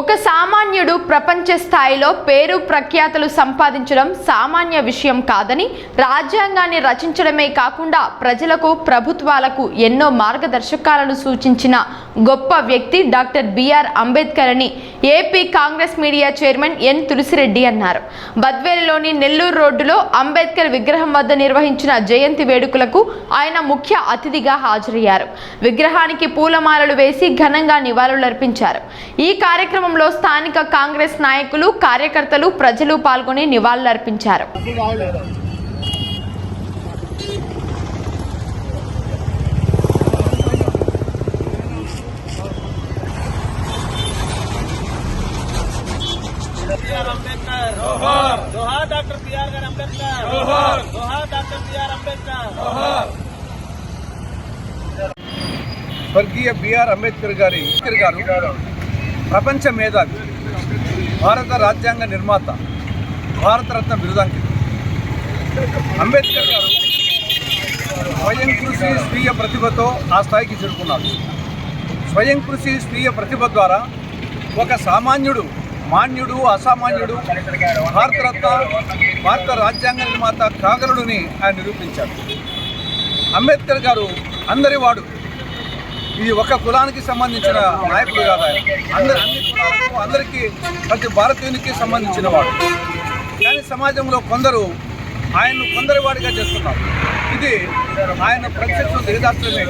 ఒక సామాన్యుడు ప్రపంచ స్థాయిలో పేరు ప్రఖ్యాతలు సంపాదించడం సామాన్య విషయం కాదని రాజ్యాంగాన్ని రచించడమే కాకుండా ప్రజలకు ప్రభుత్వాలకు ఎన్నో మార్గదర్శకాలను సూచించిన గొప్ప వ్యక్తి డాక్టర్ బిఆర్ అంబేద్కర్ అని AP Congress media chairman N Tulasi Reddy అన్నారు. బద్వేలులోని నెల్లూరు రోడ్డులో అంబేద్కర్ విగ్రహం వద్ద నిర్వహించిన జయంతి వేడుకలకు ఆయన ముఖ్య అతిథిగా హాజరయ్యారు. విగ్రహానికి పూలమాలలు వేసి ఘనంగా నివాళులర్పించారు. ఈ కార్యక్రమంలో స్థానిక కాంగ్రెస్ నాయకులు కార్యకర్తలు ప్రజలు పాల్గొని నివాళులర్పించారు. డాక్టర్ బిఆర్ గారు అంబేద్కర్ డాక్టర్ బిఆర్ అంబేద్కర్ స్వర్గీయ బిఆర్ అంబేద్కర్ గారి అంబేద్కర్ గారు ప్రపంచ మేధావి. భారత రాజ్యాంగ నిర్మాత భారతరత్న బిరుదాంకితుడు అంబేద్కర్ గారు స్వయం కృషి స్వీయ ప్రతిభతో ఆ స్థాయికి చేరుకున్నారు. స్వయం కృషి స్వీయ ప్రతిభ ద్వారా ఒక సామాన్యుడు మాన్యుడు అసామాన్యుడు భారతరత్న భారత రాజ్యాంగ నిర్మాత కాగలుడిని ఆయన నిరూపించారు. అంబేద్కర్ గారు అందరి వాడు ఇది ఒక కులానికి సంబంధించిన నాయకుడు కాదు ఆయన. అందరు అన్ని కులాలకు అందరికీ ప్రతి భారతీయునికి సంబంధించిన వాడు. కానీ సమాజంలో కొందరు ఆయన్ను కొందరి వాడిగా చేస్తున్నారు. ఇది ఆయన ప్రత్యక్ష దిగదార్చడమే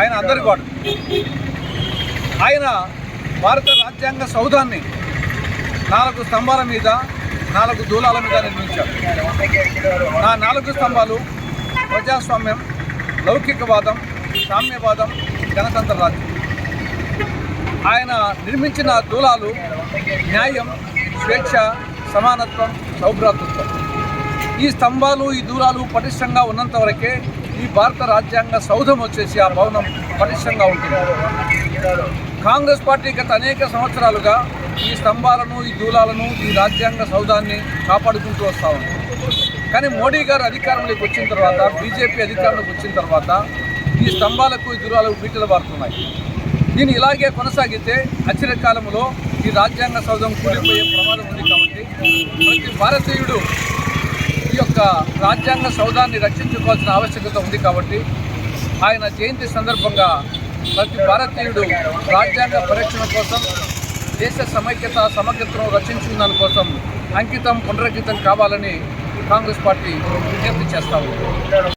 ఆయన అందరి వాడు ఆయన భారత రాజ్యాంగ సౌధాన్ని నాలుగు స్తంభాల మీద నాలుగు దూలాల మీద నిర్మించారు. నా నాలుగు స్తంభాలు ప్రజాస్వామ్యం లౌకికవాదం సామ్యవాదం గణతంత్ర రాజ్యం. ఆయన నిర్మించిన దూలాలు న్యాయం స్వేచ్ఛ సమానత్వం సౌభ్రాతృత్వం. ఈ స్తంభాలు ఈ దూలాలు పటిష్టంగా ఉన్నంత వరకే ఈ భారత రాజ్యాంగ సౌధం వచ్చేసి ఆ భవనం పటిష్టంగా ఉంటుంది. కాంగ్రెస్ పార్టీ గత అనేక సంవత్సరాలుగా ఈ స్తంభాలను ఈ దూలాలను ఈ రాజ్యాంగ సౌధాన్ని కాపాడుకుంటూ వస్తూ ఉంది. కానీ మోడీ గారు అధికారంలోకి వచ్చిన తర్వాత బీజేపీ అధికారంలోకి వచ్చిన తర్వాత ఈ స్తంభాలకు ఈ దూరాలకు బీటలు పారుతున్నాయి దీన్ని ఇలాగే కొనసాగితే అచిర కాలంలో ఈ రాజ్యాంగ సౌధం కూలిపోయే ప్రమాదం ఉంది కాబట్టి ప్రతి భారతీయుడు ఈ యొక్క రాజ్యాంగ సౌధాన్ని రక్షించుకోవాల్సిన ఆవశ్యకత ఉంది కాబట్టి ఆయన జయంతి సందర్భంగా ప్రతి భారతీయుడు రాజ్యాంగ పరిరక్షణ కోసం దేశ సమైక్యత సమగ్రతను రక్షించిన దానికోసం అంకితం పునరంకితం కావాలని కాంగ్రెస్ పార్టీ విజ్ఞప్తి చేస్తాము